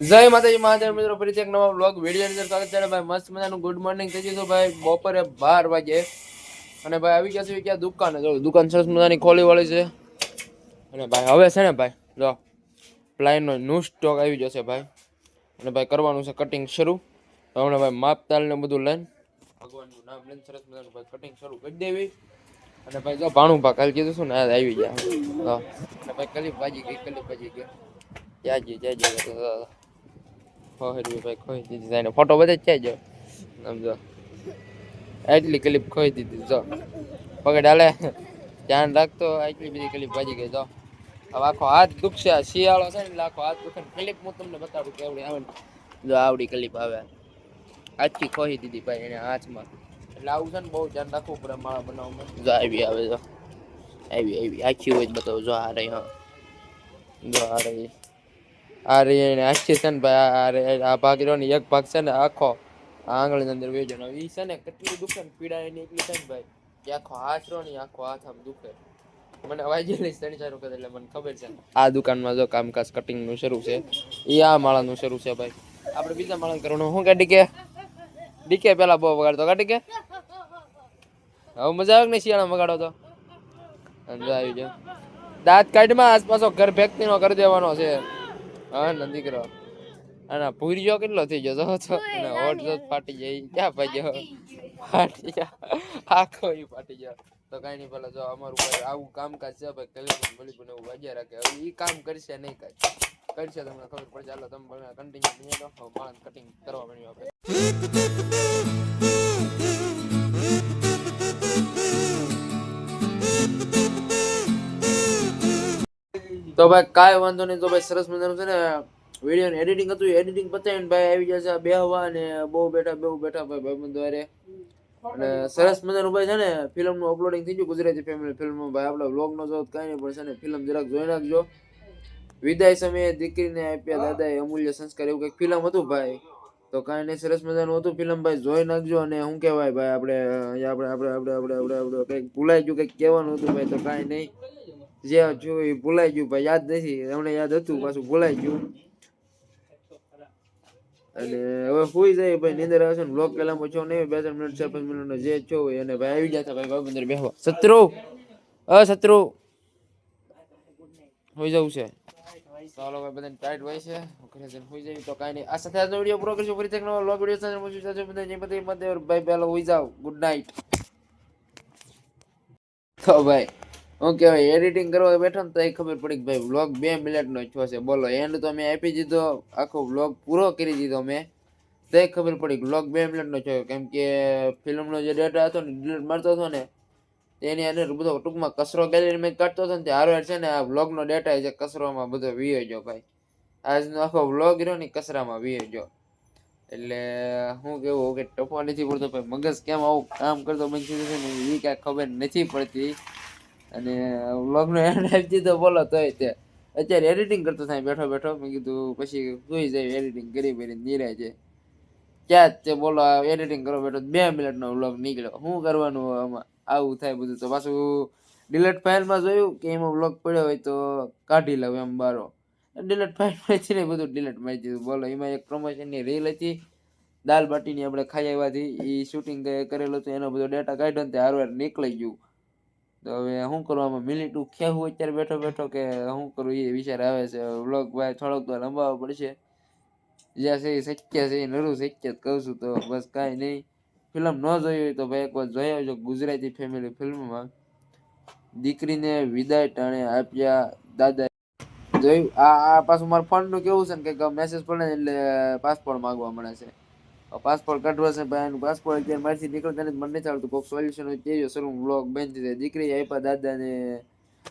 જય માતાજી મહાદેવ મિત્રો. ફરીથી એક નવા બ્લોગ વીડિયો અંદર સ્વાગત છે. ભાઈ, મસ્ત મજાનું ગુડ મોર્નિંગ થઈ ગયું ભાઈ. બપોરે બાર વાગે. અને ભાઈ, આવી ગયા છે ક્યાં? દુકાન. જો, દુકાન સરસ મજાની ખોલી વાળી છે. અને ભાઈ, હવે છે ને ભાઈ, જો પ્લાયનો ન્યૂ સ્ટોક આવી જશે ભાઈ. અને ભાઈ, કરવાનું છે કટિંગ શરૂ. હમણાં ભાઈ, માપ, તાલ ને બધું લઈને ભગવાનનું નામ લઈને સરસ મજાનું ભાઈ કટિંગ શરૂ કરી દેવી. અને ભાઈ, જો, ભાણું ભા કાલ કીધું છું ને આ આવી ગયા. હા. અને ભાઈ કલી ભાજી ગઈ કલી ભાજી ગઈ. જાજી જાજી. ખોઈ ભાઈ ખોઈ દીધી એને ફોટો બધે જ જો. સમજો એટલી ક્લિપ ખોઈ દીધી, જો. પકડ હાલે. ધ્યાન રાખતો એટલી બધી ક્લિપ ભાજી ગઈ, જો. હવે આખો હાથ દુખશે. શિયાળો છે ને આખો હાથ દુખે ક્લિપ હું તમને બતાવું કેવડી આવે ને. જો આવડી ક્લિપ આવે. આખી ખોઈ દીધી ભાઈ એને હાથમાં. એટલે આવું છે ને બહુ ધ્યાન રાખવું પડે માળા બનાવવામાં. જો આવી આવે, જો. આવી આવી. આખી હોય જ બતાવું. જો આ રહી, હા. જો આ રહી. આ આખી છે ને ભાઈ, આ ભાગ રહ્યો ને એક ભાગ છે ને આખો આંગળીની અંદર વેચવાનો એ છે ને કેટલી દુખે ને પીડા એની એટલી છે ને ભાઈ. કે આખો હાથ રહ્યો ને આખો હાથ આમ દુખે. મને વાગેલી ત્રણ ચાર વખત એટલે મને ખબર છે. આ દુકાનમાં જો કામકાજ કટિંગનું શરૂ છે એ આ માળાનું શરૂ છે ભાઈ. આપણે બીજા માળા કરવાનું. શું કે? ડીકે ડીકે પેલા બહુ વગાડતો કા? ડીકે હવે મજા આવે ને શિયાળા વગાડો તો? આવી જાવ દાંત કાઢમાં આસપાસો ઘર ફેક્ટરી નો કરી દેવાનો છે. હા ને દીકરો. અને ભૂરિયો કેટલો થઈ ગયો? જો તો અને હોઠ જો ફાટી જાય ક્યાં ભાગ્યો? ફાટી આખો ઈ ફાટી ગયો. તો કઈ નહીં પેલા જો અમારું ભાઈ આવું કામકાજ છે ભાઈ કલેક્શન મળી પણ એવું વાગ્યા રાખે. હવે ઈ કામ કરશે નહીં કાઈ. કરશે તમને ખબર પડશે. ચાલો તમે કન્ટિન્યુ બની તો માણસ કટિંગ કરવા મળ્યું આપણે. તો ભાઈ કાંઈ વાંધો નહીં, તો ભાઈ સરસ મજાનું છે ને વીડિયો એડિટિંગ હતું એડિટિંગ પતાવીને ભાઈ આવી જશે બે હવા અને બહુ બેઠા બહુ બેઠા ભાઈ ભાઈ દ્વારે. અને સરસ મજાનું ભાઈ છે ને ફિલ્મનું અપલોડિંગ થઈ ગયું ગુજરાતી ફેમિલી ફિલ્મમાં. ભાઈ આપણે વ્લોગ નો જો કાંઈ નહીં, પણ છે ને ફિલ્મ જરાક જોઈ નાખજો. વિદાય સમયે દીકરીને આપ્યા દાદાએ અમૂલ્ય સંસ્કાર, એવું કંઈક ફિલ્મ હતું ભાઈ? તો કાંઈ નહીં, સરસ મજાનું હતું ફિલ્મ ભાઈ, જોઈ નાખજો અને શું કહેવાય ભાઈ, આપણે આપણે આપણે આપણે આપણે આપણે આપણે કંઈક ભૂલાઈ ગયું, કંઈક કહેવાનું હતું ભાઈ, તો કાંઈ નહીં. જે જોયું એ ભૂલાઈ ગયું, ભાઈ યાદ નથી હમણાં યાદ હતું, પાછું ભૂલાઈ ગયું. અને હવે સુઈ જાય ભાઈ, નીંદર આવશે ને બ્લોક પેલા છો નહીં, બે ત્રણ મિનિટ ચાર પાંચ મિનિટ જે છો અને ભાઈ આવી ગયા ભાઈ ભાઈ અંદર બેહવા. શત્રુ! અ, શત્રુ! હોઈ જવું છે. ચાલો ભાઈ, બધાને ટાઈટ હોય છે. ઘરે જઈને હોઈ જાય તો કાંઈ નહીં. આ સાથે આજનો વીડિયો પૂરો કરીશું ફરી એક નવો બ્લોગ વીડિયો સાથે મળશું, સાથે બધા જય માતા મતે ભાઈ પહેલો હોઈ જાવ ગુડ નાઇટ તો ભાઈ હું કહેવાય એડિટિંગ કરવા બેઠો ને તો એ ખબર પડી કે ભાઈ વ્લોગ બે મિનિટનો છો છે. બોલો એન્ડ તો મેં આપી દીધો, આખો વ્લોગ પૂરો કરી દીધો મેં. તો એ ખબર પડી વ્લોગ બે મિનિટનો છો કેમ કે ફિલ્મનો જે ડેટા હતો ને ડિલીટ મારતો હતો ને તેની અંદર બધો ટૂંકમાં કચરો ગેલેરી મેં કાઢતો હતો ને તે હારો છે ને, આ વ્લોગનો ડેટા છે, કચરોમાં બધો વીએ ગયો ભાઈ. આજનો આખો વ્લોગ રહ્યો ને ઈ કચરામાં વીએ ગયો. એટલે, હું કેવું કે ટપો નથી પડતો ભાઈ મગજ કેમ આવું કામ કરતો બંધ થઈ જશે ને એ કાંઈ ખબર નથી પડતી. અને વ્લોગનો એન્ડ આપી દીધો, બોલો તોય તે. અત્યારે એડિટિંગ કરતો થાય, બેઠો બેઠો. મેં કીધું, પછી જોઈ જાય એડિટિંગ કરી ભરી નિરાય છે ક્યાં તે બોલો એડિટિંગ કરો બેઠો. બે મિનિટનો વ્લોગ નીકળ્યો. શું કરવાનું આમાં? આવું થાય બધું તો. પાછું ડિલેટ ફાઇલમાં જોયું કે એમાં વ્લોગ પડ્યો હોય તો કાઢી લઉં એમ બારો. ડિલેટ ફાઇલમાંથી ને બધું ડિલેટ મારી દીધું. બોલો, એમાં એક પ્રમોશનની રીલ હતી. દાલ બાટીની આપણે ખાઈ આવ્યાથી એ શૂટિંગ કરેલું હતું. એનો બધો ડેટા કાઢ્યો ને તે હારવાર નીકળી ગયું. તો હવે શું કરવામાં મિનિટું ખેવું અત્યારે બેઠો બેઠો કે શું કરું? એ વિચાર આવે છે. વ્લોગ ભાઈ થોડોક તો લંબાવવો પડશે. જ્યાં છે શક્ય છે નરું શક્ય કહું છું તો બસ કાંઈ નહીં. ફિલ્મ ન જોઈ હોય તો ભાઈ એકવાર જોઈ આવજો ગુજરાતી ફેમિલી ફિલ્મમાં. દીકરીને વિદાય ટાણે આપ્યા દાદા જોયું? આ આ પાછું મારા ફોનનું કેવું છે ને કે મેસેજ પડે એટલે પાસપોર્ટ માંગવા મળે છે. પાસપોર્ટ કાઢવો છે ભાઈ પાસપોર્ટ અત્યારે મારથી નીકળતા નથી મને નથી આવડતું કોઈક સોલ્યુશન હોય કેજો સર બ્લોગ બંધ થઈ જાય. દીકરી આપ્યા દાદાને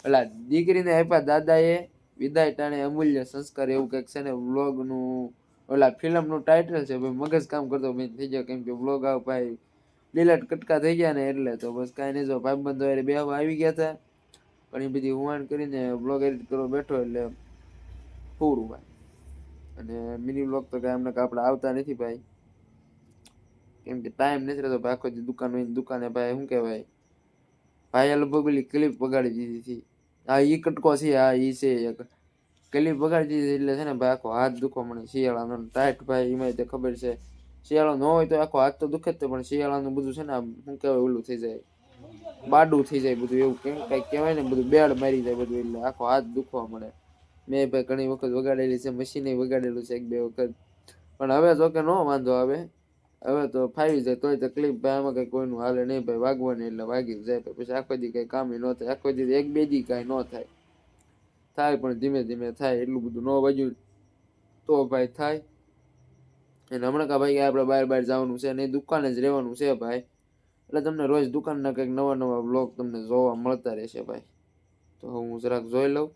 એટલે દીકરીને આપ્યા દાદાએ વિદાય ટાણે અમૂલ્ય સંસ્કાર એવું કંઈક છે ને વ્લોગનું ઓલા ફિલ્મનું ટાઇટલ છે. ભાઈ, મગજ કામ કરતો બેન થઈ ગયો. કેમ કે વ્લોગ આવ ભાઈ, લીલાટ કટકા થઈ ગયા ને એટલે તો બસ કાંઈ નહીં. જો ભાઈબંધો એટલે બે આવી ગયા હતા. એ બધી હુવાણ કરીને બ્લોગ એડિટ કરવા બેઠો એટલે પૂરું ભાઈ. અને મિની બ્લોગ તો કાંઈ અમને આપણે આવતા નથી ભાઈ. કેમ કે ટાઈમ નથી રહેતો, ભાઈ આખો દી દુકાન હોય ને દુકાને ભાઈ શું કહેવાય? ભાઈ લગભગ પેલી ક્લિપ વગાડી દીધી હતી. હા ઈ કટકો છે હા ઈ છે, એક ક્લિપ વગાડી દીધી એટલે છે ને ભાઈ આખો હાથ દુખવા મળે શિયાળાનો ટાઈટ ભાઈ એમાં તે ખબર છે. શિયાળો ન હોય તો આખો હાથ તો દુખે જ તે, પણ શિયાળાનું બધું છે ને આમ શું કહેવાય, ઓલું થઈ જાય. બાડું થઈ જાય બધું, એવું કેમ કઈ કહેવાય ને બધું, બેડ મારી જાય બધું એટલે આખો હાથ દુખવા મળે મેં ભાઈ ઘણી વખત વગાડેલી છે મશીને વગાડેલું છે એક બે વખત. પણ હવે જો કે ન વાંધો આવે. હવે તો ફાવી જાય તોય તકલીફ ભાઈ આમાં કઈ કોઈનું હાલે નહીં ભાઈ, વાગવાની એટલે વાગી જાય. પછી આખો દી કઈ કામ ન થાય, આખો દી એક બે દી કાંઈ ન થાય. થાય પણ ધીમે ધીમે થાય, એટલું બધું ન વાગ્યું તો ભાઈ થાય. અને હમણાં કા ભાઈ આપણે બહાર બહાર જવાનું છે નહીં દુકાને જ રહેવાનું છે ભાઈ. એટલે તમને રોજ દુકાનના કંઈક નવા નવા બ્લોગ તમને જોવા મળતા રહેશે ભાઈ. તો હું જરાક જોઈ લઉં.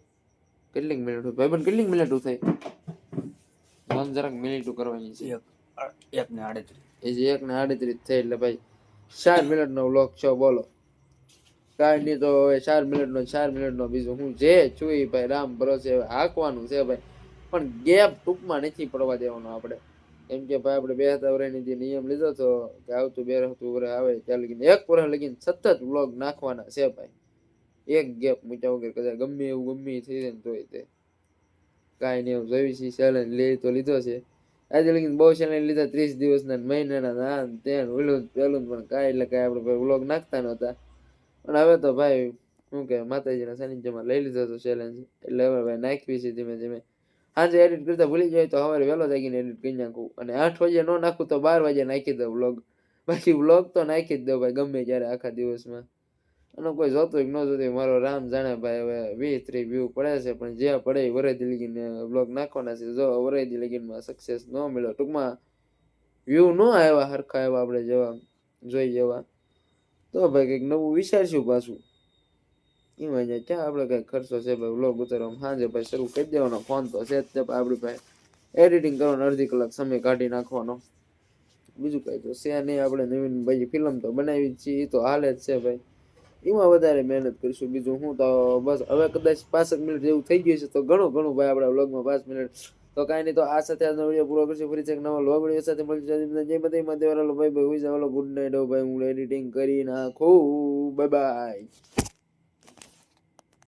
કેટલીક મિનિટ ભાઈ પણ કેટલીક મિનિટ મન જરાક મિનિટું કરવાની છે. એક ને આડત્રીસ. એ એક ને આડત્રીસ થઈ એટલે ભાઈ, ચાર મિનિટનો બ્લોક છે, બોલો. કાંઈ નહીં તો હવે ચાર મિનિટનો ચાર મિનિટનો બીજું હું જે છું એ ભાઈ રામ ભરોસે હાંકવાનું છે ભાઈ. પણ ગેપ ટૂંકમાં નથી પડવા દેવાનો આપણે. કેમ કે ભાઈ આપણે બે હતા વર્ષની જે નિયમ લીધો હતો કે આવતું બે રહેતું વરે આવે ત્યાં લગીને એક વર્ષ લગીને સતત વ્લોગ નાખવાના છે ભાઈ. એક ગેપ મૂક્યા વગર કદાચ ગમે એવું ગમે થઈ જાય ને તોય તે. કાંઈ નહીં એવું જોઈ છે ચેલેન્જ લે તો લીધો છે. આજે લગીને બહુ ચેલેન્જ લીધા, ત્રીસ દિવસના મહિનાના ને તે ઓલું પેલું પણ કાંઈ, એટલે કાંઈ આપણે વ્લોગ નાખતા નહોતા. પણ હવે તો ભાઈ, શું કે માતાજીના સાનિધ્યમાં લઈ લીધો હતો ચેલેન્જ એટલે હવે ભાઈ નાખવી છે ધીમે ધીમે. સાંજે એડિટ કરતા ભૂલી જાય તો સવારે વહેલો જાગીને એડિટ કરી નાખું. અને આઠ વાગે ન નાખું તો બાર વાગે નાખી દઉં વ્લોગ બાકી વ્લોગ તો નાખી જ દઉં ભાઈ, ગમે ત્યારે આખા દિવસમાં. અને કોઈ જોતું ન જોતું મારો રામ જાણે ભાઈ હવે વીસ ત્રીસ વ્યૂ પડે છે, પણ જે પડે એ વરેદી દિલગીને વ્લોગ નાખવાના છે. જો વરાઈ દિલગીનમાં સક્સેસ ન મળ્યો, ટૂંકમાં વ્યૂ ન આવ્યા હરખા આવ્યા આપણે જેવા, જોઈ જેવા તો ભાઈ કંઈક નવું વિચારશું પાછું. એમાં જાય ક્યાં આપણે કંઈક ખર્ચો છે, ભાઈ વ્લોગ ઉતારવામાં? સાંજે ભાઈ શરૂ કરી દેવાનો ફોન તો છે જ આપણી પાસે એડિટિંગ કરવાનો અડધી કલાક સમય કાઢી નાખવાનો. બીજું કાંઈ તો છે નહીં, આપણે નવીન ભાઈ ફિલ્મ તો બનાવી જ છીએ એ તો હાલે જ છે ભાઈ. એમાં વધારે મહેનત કરીશું. બીજું હું તો બસ હવે કદાચ પાંસઠ મિનિટ જેવું થઈ ગયું છે, તો ઘણું ઘણું ભાઈ આપણા વ્લોગમાં પાંચ મિનિટ. તો કાંઈ નહીં, તો આ સાથે આજનો વીડિયો પૂરો કરશું. ફરી છે નવા વ્લોગ વીડિયો સાથે મળી જય બધા માં વાળો ભાઈ ભાઈ હોય ગુડ નાઇટ ભાઈ. હું એડિટિંગ કરી નાખું બાય બાય